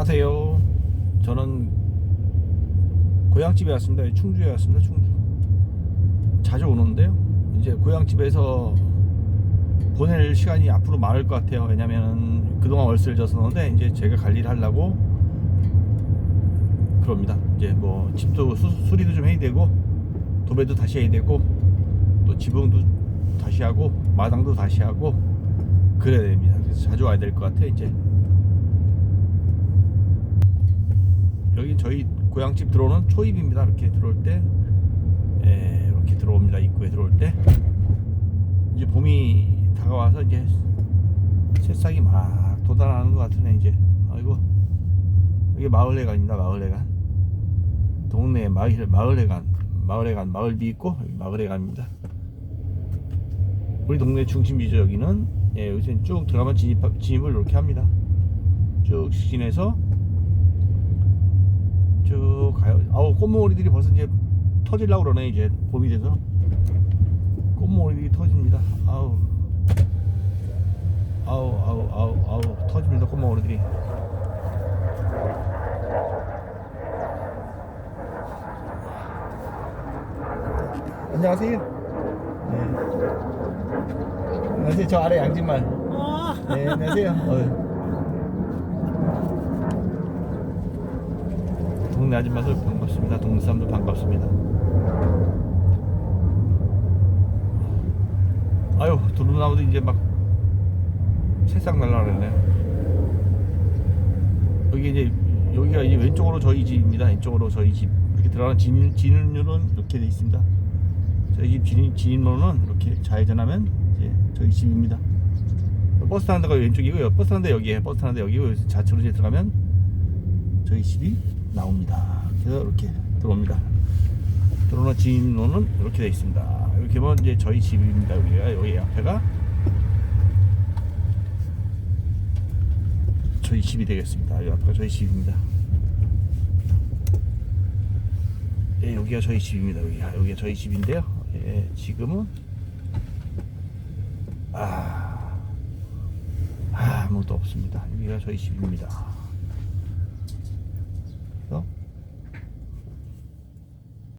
안녕하세요. 저는 고향집에 왔습니다. 충주에 왔습니다. 충주. 자주 오는데요. 이제 고향집에서 보낼 시간이 앞으로 많을 것 같아요. 왜냐면은 그동안 월세를 줬었는데 이제 제가 관리를 하려고 그럽니다. 이제 뭐 집도 수, 수리도 좀 해야 되고 도배도 다시 해야 되고 또 지붕도 다시 하고 마당도 다시 하고 그래야 됩니다. 그래서 자주 와야 될 것 같아 이제. 저희 고향집 들어오는 초입입니다. 이렇게 들어올 때 예, 이렇게 들어옵니다. 입구에 들어올 때 이제 봄이 다가와서 이제 새싹이 막 돋아나는 것 같으네 이제. 아이고 이게 마을회관입니다. 마을회관. 동네 마을 마을회관, 마을회관, 마을비 있고 마을회관입니다. 우리 동네 중심지죠 여기는. 예, 여기서 쭉 들어가면 진입 진입을 이렇게 합니다. 쭉 직진해서 쭉 가요. 아우 꽃몽오리들이 벌써 이제 터질라고 그러네 이제 봄이 돼서 꽃몽오리들이 터집니다. 아우 아우 아우 아우 아우 터집니다 꽃몽오리들이. 안녕하세요. 네. 안녕하세요. 저 아래 양진말. 네, 안녕하세요. 어휴. 동네 아줌마들 반갑습니다. 동네 사람들 반갑습니다. 아유 두루나무도 이제 막 새싹 날라 그랬네. 여기 이제 여기가 이제 왼쪽으로 저희 집입니다. 왼쪽으로 저희 집 이렇게 들어가는 진, 진입로는 이렇게 돼 있습니다. 저희 집 진입, 진입로는 이렇게 좌회전하면 이제 저희 집입니다. 버스 타는 데가 왼쪽이고요. 버스 타는 데 여기에 버스 타는 데 여기고 좌측으로 이제 들어가면 저희 집이 나옵니다. 그래서 이렇게 들어옵니다. 들어오는 진로는 이렇게 되어 있습니다. 이렇게 보면 이제 저희 집입니다. 여기가 여기 앞에가 저희 집이 되겠습니다. 여기 앞에가 저희 집입니다. 예, 여기가 저희 집입니다. 여기가 여기가 저희 집인데요. 예, 지금은 아, 아 아무것도 없습니다. 여기가 저희 집입니다.